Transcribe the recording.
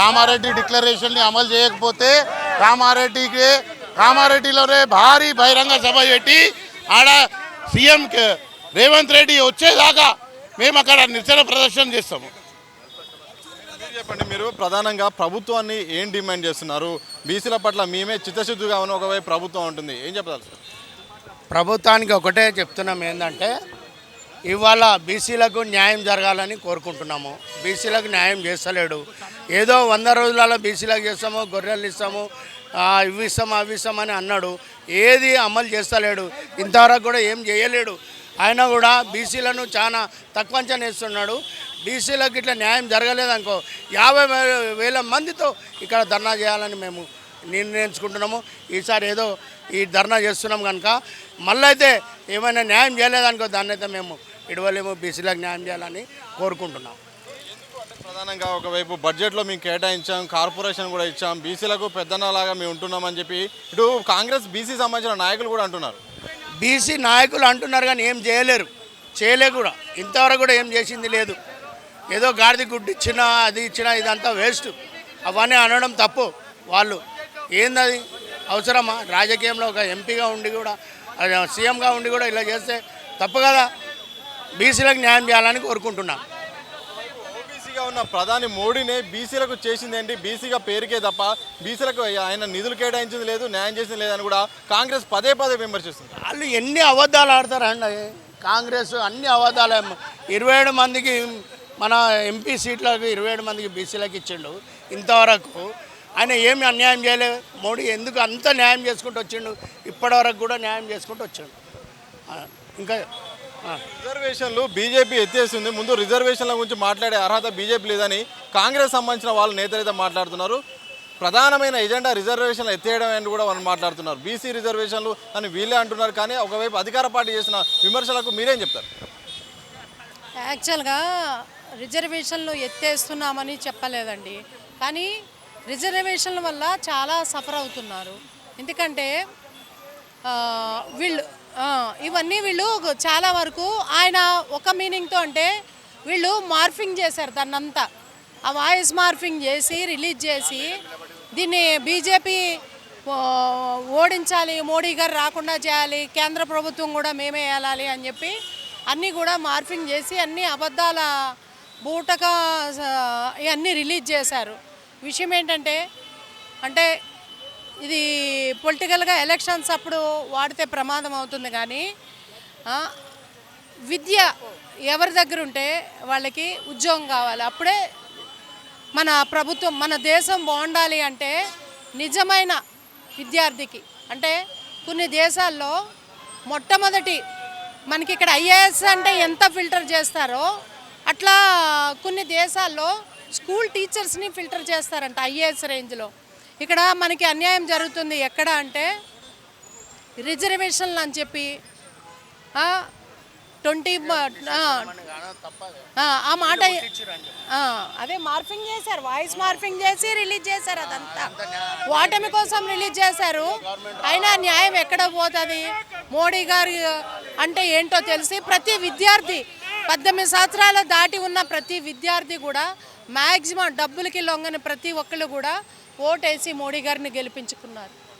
కామారెడ్డి డిక్లరేషన్ని అమలు చేయకపోతే కామారెడ్డికి కామారెడ్డిలోనే భారీ బహిరంగ సభ పెట్టి ఆడ సీఎం కే- రేవంత్ రెడ్డి వచ్చేదాకా మేము అక్కడ నిరసన ప్రదర్శన చేస్తాము. చెప్పండి మీరు ప్రధానంగా ప్రభుత్వాన్ని ఏం డిమాండ్ చేస్తున్నారు? బీసీల పట్ల మేమే చిత్తశుద్ధిగా ఉన్న ఒకవైపు ప్రభుత్వం ఉంటుంది. ఏం చెప్పాలి సార్? ప్రభుత్వానికి ఒకటే చెప్తున్నాం ఏంటంటే ఇవాళ బీసీలకు న్యాయం జరగాలని కోరుకుంటున్నాము. బీసీలకు న్యాయం చేస్తలేడు. ఏదో వంద రోజులలో బీసీలకు చేస్తాము గొర్రెలు ఇస్తాము ఇవి ఇస్తాము అవి ఇస్తామని అన్నాడు. ఏది అమలు చేస్తలేడు. ఇంతవరకు కూడా ఏం చేయలేడు. ఆయన కూడా బీసీలను చాలా తక్కువ అంచనా వేస్తున్నాడు. బీసీలకు ఇట్లా న్యాయం జరగలేదనుకో యాభై వేల మందితో ఇక్కడ ధర్నా చేయాలని మేము నిర్ణయించుకుంటున్నాము. ఈసారి ఏదో ఈ ధర్నా చేస్తున్నాం కనుక మళ్ళీ అయితే ఏమైనా న్యాయం చేయలేదనుకో దాన్ని అయితే మేము ఇడవలేము బీసీలకు న్యాయం చేయాలని కోరుకుంటున్నాం. ప్రధానంగా ఒకవైపు బడ్జెట్లో మేము కేటాయించాం కార్పొరేషన్ కూడా ఇచ్చాం బీసీలకు పెద్దన్నలాగా మేము ఉంటున్నామని చెప్పి ఇటు కాంగ్రెస్ బీసీ సంబంధించిన నాయకులు కూడా అంటున్నారు. బీసీ నాయకులు అంటున్నారు కానీ ఏం చేయలేరు. చేయలే కూడా. ఇంతవరకు కూడా ఏం చేసింది లేదు. ఏదో గాడిది గుడ్డు ఇచ్చినా అది ఇచ్చినా ఇదంతా వేస్ట్. అవన్నీ అనడం తప్పు వాళ్ళు. ఏందది? అవసరమా? రాజకీయంలో ఒక ఎంపీగా ఉండి కూడా అది సీఎంగా ఉండి కూడా ఇలా చేస్తే తప్పు కదా. బీసీలకు న్యాయం చేయాలని కోరుకుంటున్నాను బీసీగా ఉన్న ప్రధాని మోడీనే బీసీలకు చేసింది ఏంటి బీసీగా పేరుకే తప్ప బీసీలకు ఆయన నిధులు కేటాయించింది లేదు న్యాయం చేసింది లేదని కూడా కాంగ్రెస్ పదే పదే విమర్శిస్తుంది వాళ్ళు ఎన్ని అబద్ధాలు ఆడతారండి? కాంగ్రెస్ అన్ని అబద్ధాలు ఇరవై ఏడు మందికి మన ఎంపీ సీట్లకు ఇరవై ఏడు మందికి బీసీలకు ఇచ్చిండు ఇంతవరకు. ఆయన ఏమి అన్యాయం చేయలేదు. మోడీ ఎందుకు అంత న్యాయం చేసుకుంటూ వచ్చిండు? ఇప్పటివరకు కూడా న్యాయం చేసుకుంటూ వచ్చాడు. ఇంకా రిజర్వేషన్లు బీజేపీ ఎత్తేస్తుంది ముందు రిజర్వేషన్ల గురించి మాట్లాడే అర్హత బీజేపీ లేదని కాంగ్రెస్ సంబంధించిన వాళ్ళ నేతలు మాట్లాడుతున్నారు. ప్రధానమైన ఎజెండా రిజర్వేషన్లు ఎత్తేయడం అని కూడా వాళ్ళు మాట్లాడుతున్నారు. బీసీ రిజర్వేషన్లు అని వీళ్ళే అంటున్నారు. కానీ ఒకవైపు అధికార పార్టీ చేసిన విమర్శలకు మీరేం చెప్తారు? యాక్చువల్గా రిజర్వేషన్లు ఎత్తేస్తున్నామని చెప్పలేదండి. కానీ రిజర్వేషన్ల వల్ల చాలా సఫర్ అవుతున్నారు. ఎందుకంటే వీళ్ళు ఇవన్నీ వీళ్ళు చాలా వరకు ఆయన ఒక మీనింగ్తో అంటే వీళ్ళు మార్ఫింగ్ చేశారు దాన్నంతా. ఆ వాయిస్ మార్ఫింగ్ చేసి రిలీజ్ చేసి దీన్ని బీజేపీ ఓడించాలి మోడీ గారు రాకుండా చేయాలి కేంద్ర ప్రభుత్వం కూడా మేమే వెళ్ళాలి అని చెప్పి అన్నీ కూడా మార్ఫింగ్ చేసి అన్ని అబద్ధాల బూటక ఇవన్నీ రిలీజ్ చేశారు. విషయం ఏంటంటే అంటే ఇది పొలిటికల్గా ఎలక్షన్స్ అప్పుడు వాడితే ప్రమాదం అవుతుంది కానీ విద్య ఎవరి దగ్గర ఉంటే వాళ్ళకి ఉద్యోగం కావాలి. అప్పుడే మన ప్రభుత్వం మన దేశం బాగుండాలి అంటే నిజమైన విద్యార్థికి. అంటే కొన్ని దేశాల్లో మొట్టమొదటి మనకి ఇక్కడ ఐఏఎస్ అంటే ఎంత ఫిల్టర్ చేస్తారో అట్లా కొన్ని దేశాల్లో స్కూల్ టీచర్స్ని ఫిల్టర్ చేస్తారంట ఐఏఎస్ రేంజ్లో. ఇక్కడ మనకి అన్యాయం జరుగుతుంది. ఎక్కడ అంటే రిజర్వేషన్లు అని చెప్పి ట్వంటీ ఆ మాట అదే మార్ఫింగ్ చేశారు వాయిస్ మార్ఫింగ్ చేసి రిలీజ్ చేశారు అదంతా. ఓటమి కోసం రిలీజ్ చేశారు. అయినా న్యాయం ఎక్కడ పోతుంది? మోడీ గారు అంటే ఏంటో తెలిసి ప్రతి విద్యార్థి పద్దెనిమిది సంవత్సరాలు దాటి ఉన్న ప్రతి విద్యార్థి కూడా మ్యాక్సిమం డబ్బులకి లొంగని ప్రతి ఒక్కళ్ళు కూడా ఓటేసి మోడీ గారిని గెలిపించుకున్నారు.